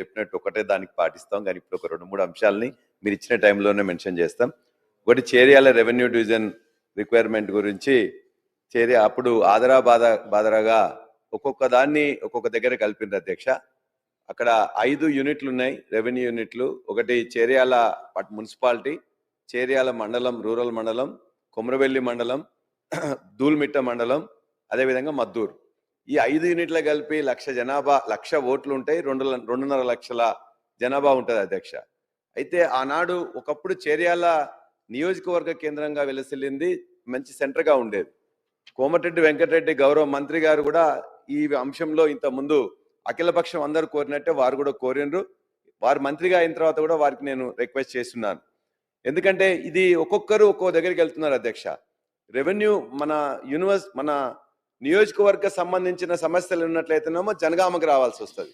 చెప్పినట్టు ఒకటే దానికి పాటిస్తాం. కానీ ఇప్పుడు ఒక రెండు మూడు అంశాలని మీరు ఇచ్చిన టైంలోనే మెన్షన్ చేస్తాం. ఒకటి చేరియాల రెవెన్యూ డివిజన్ రిక్వైర్మెంట్ గురించి చేరి అప్పుడు ఆదరా బాధ బాదరాగా ఒక్కొక్క దాన్ని ఒక్కొక్క దగ్గర కలిపింది అధ్యక్ష. అక్కడ ఐదు యూనిట్లు ఉన్నాయి రెవెన్యూ యూనిట్లు. ఒకటి చేరియాల మున్సిపాలిటీ చేరియాల మండలం రూరల్ మండలం కొమరవెల్లి మండలం దూల్మిట్ట మండలం అదేవిధంగా మద్దూరు. ఈ ఐదు యూనిట్లు కలిపి లక్ష జనాభా లక్ష ఓట్లు ఉంటాయి. రెండు రెండున్నర లక్షల జనాభా ఉంటుంది అధ్యక్ష. అయితే ఆనాడు ఒకప్పుడు చేరియాల నియోజకవర్గ కేంద్రంగా వెలసిల్లింది మంచి సెంటర్గా ఉండేది. కోమటిరెడ్డి వెంకటరెడ్డి గౌరవ మంత్రి గారు కూడా ఈ అంశంలో ఇంత ముందు అఖిలపక్షం అందరూ కోరినట్టే వారు కూడా కోరినరు. వారు మంత్రిగా అయిన తర్వాత కూడా వారికి నేను రిక్వెస్ట్ చేస్తున్నాను. ఎందుకంటే ఇది ఒక్కొక్కరు ఒక్కో దగ్గరికి వెళ్తున్నారు అధ్యక్ష. రెవెన్యూ మన యూనివర్స్ మన నియోజకవర్గ సంబంధించిన సమస్యలు ఉన్నట్లయితేనేమో జనగామకు రావాల్సి వస్తుంది.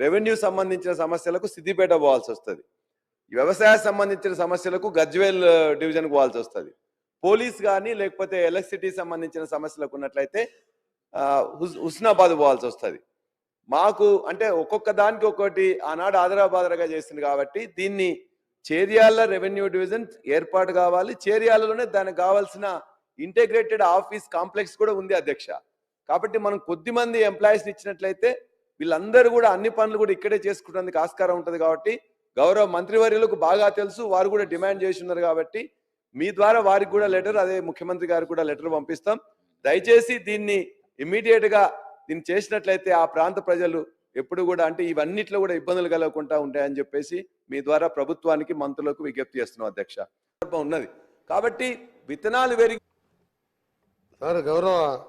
రెవెన్యూ సంబంధించిన సమస్యలకు సిద్దిపేట పోవాల్సి వస్తుంది. వ్యవసాయ సంబంధించిన సమస్యలకు గజ్వేల్ డివిజన్కి పోవాల్సి వస్తుంది. పోలీస్ కానీ లేకపోతే ఎలక్ట్రిసిటీ సంబంధించిన సమస్యలకు ఉన్నట్లయితే హుస్- హుస్నాబాద్ పోవాల్సి వస్తుంది. మాకు అంటే ఒక్కొక్క దానికి ఒక్కొక్కటి ఆనాడు ఆదరాబాదరగా చేసింది కాబట్టి దీన్ని చేర్యాల రెవెన్యూ డివిజన్ ఏర్పాటు కావాలి. చేర్యాలలోనే దానికి కావాల్సిన ఇంటిగ్రేటెడ్ ఆఫీస్ కాంప్లెక్స్ కూడా ఉంది అధ్యక్ష. కాబట్టి మనం కొద్ది మంది ఎంప్లాయీస్ని ఇచ్చినట్లయితే వీళ్ళందరూ కూడా అన్ని పనులు కూడా ఇక్కడే చేసుకునేందుకు ఆస్కారం ఉంటుంది కాబట్టి గౌరవ మంత్రివర్యులకు బాగా తెలుసు వారు కూడా డిమాండ్ చేసి ఉన్నారు కాబట్టి మీ ద్వారా వారికి కూడా లెటర్ అదే ముఖ్యమంత్రి గారికి కూడా లెటర్ పంపిస్తాం. దయచేసి దీన్ని ఇమ్మీడియట్గా దీన్ని చేసినట్లయితే ఆ ప్రాంత ప్రజలు ఎప్పుడు కూడా అంటే ఇవన్నిట్లో కూడా ఇబ్బందులు కలగకుండా ఉంటాయని చెప్పేసి మీ ద్వారా ప్రభుత్వానికి మంత్రులకు విజ్ఞప్తి చేస్తున్నాం అధ్యక్ష. ఉన్నది. కాబట్టి విత్తనాలు పెరిగి సార్ గౌరవ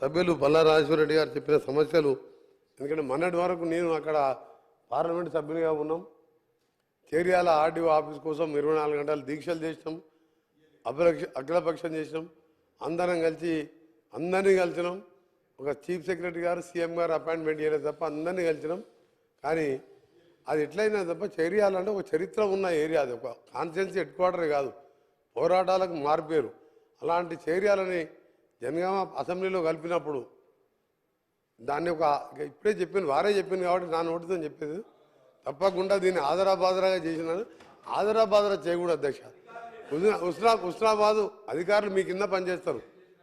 సభ్యులు బల్లా రెడ్డి గారు చెప్పిన సమస్యలు ఎందుకంటే మొన్నటి వరకు నేను అక్కడ పార్లమెంట్ సభ్యునిగా ఉన్నాం. చేరియాల ఆర్డీఓ ఆఫీస్ కోసం ఇరవై నాలుగు గంటలు దీక్షలు చేసినాం. అభిలక్ష అఖిలపక్షం చేసినాం. అందరం కలిసి అందరినీ కలిసినాం. ఒక చీఫ్ సెక్రటరీ గారు సీఎం గారు అపాయింట్మెంట్ చేయలేదు తప్ప అందరినీ కలిసినాం. కానీ అది ఎట్లయినా తప్ప చేరియాలంటే ఒక చరిత్ర ఉన్న ఏరియా అది. ఒక కాన్స్టిట్యున్సీ హెడ్ క్వార్టర్ కాదు. పోరాటాలకు మార్పేరు. అలాంటి చేరియాలని జనగామ అసెంబ్లీలో కలిపినప్పుడు దాన్ని ఒక ఇప్పుడే చెప్పింది వారే చెప్పింది కాబట్టి నా నోటితో చెప్పేది. తప్పకుండా దీన్ని ఆదరాబాదరాగా చేసినాను. ఆదరాబాదరా చేయకూడదు అధ్యక్ష. హుస్నా హుస్నాబాదు అధికారులు మీ కింద పనిచేస్తారు.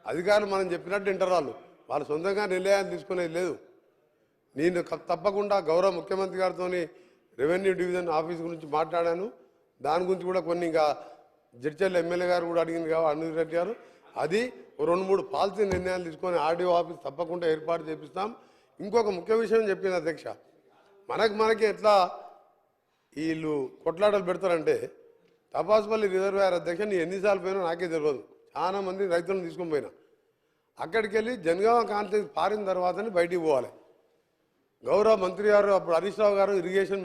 అధికారులు మనం చెప్పినట్టు వింటారు వాళ్ళు. వాళ్ళు సొంతంగా నిర్ణయాలు తీసుకునేది లేదు. నేను తప్పకుండా గౌరవ ముఖ్యమంత్రి గారితో రెవెన్యూ డివిజన్ ఆఫీస్ గురించి మాట్లాడాను. దాని గురించి కూడా కొన్ని ఇంకా జడ్చల్ ఎమ్మెల్యే గారు కూడా అడిగింది కాబట్టి అనిల్ రెడ్డి గారు. అది రెండు మూడు పాలసీ నిర్ణయాలు తీసుకొని ఆర్డీఓ ఆఫీస్ తప్పకుండా ఏర్పాటు చేపిస్తాం. ఇంకొక ముఖ్య విషయం చెప్పింది అధ్యక్ష. మనకు మనకి ఎట్లా వీళ్ళు కొట్లాటలు పెడతారంటే తపాసుపల్లి రిజర్వాయర్ అధ్యక్ష నీ ఎన్నిసార్లు పోయినా నాకే తెలియదు చాలా మంది రైతులను తీసుకొని పోయినా. అక్కడికి వెళ్ళి జనగామ కాన్ఫరెన్స్ పారిన తర్వాతనే బయటికి పోవాలి. గౌరవ మంత్రి గారు అప్పుడు హరీష్ రావు గారు ఇరిగేషన్